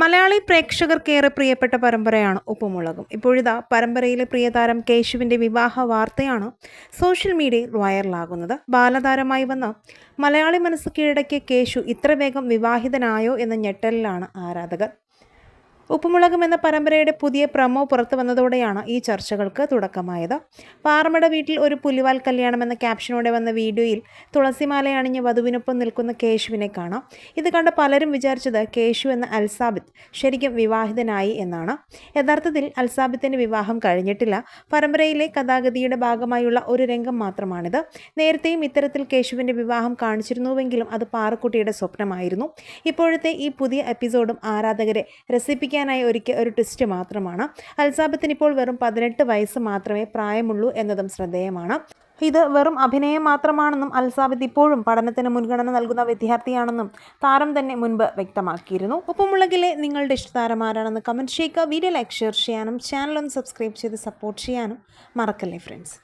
മലയാളി പ്രേക്ഷകർക്കേറെ പ്രിയപ്പെട്ട പരമ്പരയാണ് ഉപ്പുമുളകും. ഇപ്പോഴിതാ പരമ്പരയിലെ പ്രിയതാരം കേശുവിന്റെ വിവാഹ വാർത്തയാണ് സോഷ്യൽ മീഡിയയിൽ വൈറലാകുന്നത്. ബാലതാരമായി വന്ന മലയാളി മനസ്സ് കീഴടക്കിയ കേശു ഇത്ര വേഗം വിവാഹിതനായോ എന്ന ഞെട്ടലിലാണ് ആരാധകർ. ഉപ്പുമുളകും എന്ന പരമ്പരയുടെ പുതിയ പ്രമോ പുറത്തു വന്നതോടെയാണ് ഈ ചർച്ചകൾക്ക് തുടക്കമായത്. പാറമട വീട്ടിൽ ഒരു പുലിവാൽ കല്യാണം എന്ന ക്യാപ്ഷനോടെ വന്ന വീഡിയോയിൽ തുളസിമാല അണിഞ്ഞ് വധുവിനൊപ്പം നിൽക്കുന്ന കേശുവിനെ കാണാം. ഇത് കണ്ട പലരും വിചാരിച്ചത് കേശു എന്ന അൽസാബിത്ത് ശരിക്കും വിവാഹിതനായി എന്നാണ്. യഥാർത്ഥത്തിൽ അൽസാബിത്തിന്റെ വിവാഹം കഴിഞ്ഞിട്ടില്ല. പരമ്പരയിലെ കഥാഗതിയുടെ ഭാഗമായുള്ള ഒരു രംഗം മാത്രമാണിത്. നേരത്തെയും ഇത്തരത്തിൽ കേശുവിന്റെ വിവാഹം കാണിച്ചിരുന്നുവെങ്കിലും അത് പാറക്കുട്ടിയുടെ സ്വപ്നമായിരുന്നു. ഇപ്പോഴത്തെ ഈ പുതിയ എപ്പിസോഡും ആരാധകരെ രസിപ്പിക്കാനായി ഒരിക്കൽ ഒരു ട്വിസ്റ്റ് മാത്രമാണ്. അൽസാബത്തിന് ഇപ്പോൾ വെറും പതിനെട്ട് വയസ്സ് മാത്രമേ പ്രായമുള്ളൂ എന്നതും ശ്രദ്ധേയമാണ്. ഇത് വെറും അഭിനയം മാത്രമാണെന്നും അൽസാബത്ത് ഇപ്പോഴും പഠനത്തിന് മുൻഗണന നൽകുന്ന വിദ്യാർത്ഥിയാണെന്നും താരം തന്നെ മുൻപ് വ്യക്തമാക്കിയിരുന്നു. ഒപ്പമുള്ളകിലെ നിങ്ങളുടെ ഇഷ്ടതാരം ആരാണെന്ന് കമന്റ് ചെയ്യുക വീഡിയോ ലൈക്ക് ഷെയർ ചെയ്യാനും ചാനൽ ഒന്ന് സബ്സ്ക്രൈബ് ചെയ്ത് സപ്പോർട്ട് ചെയ്യാനും മറക്കല്ലേ ഫ്രണ്ട്സ്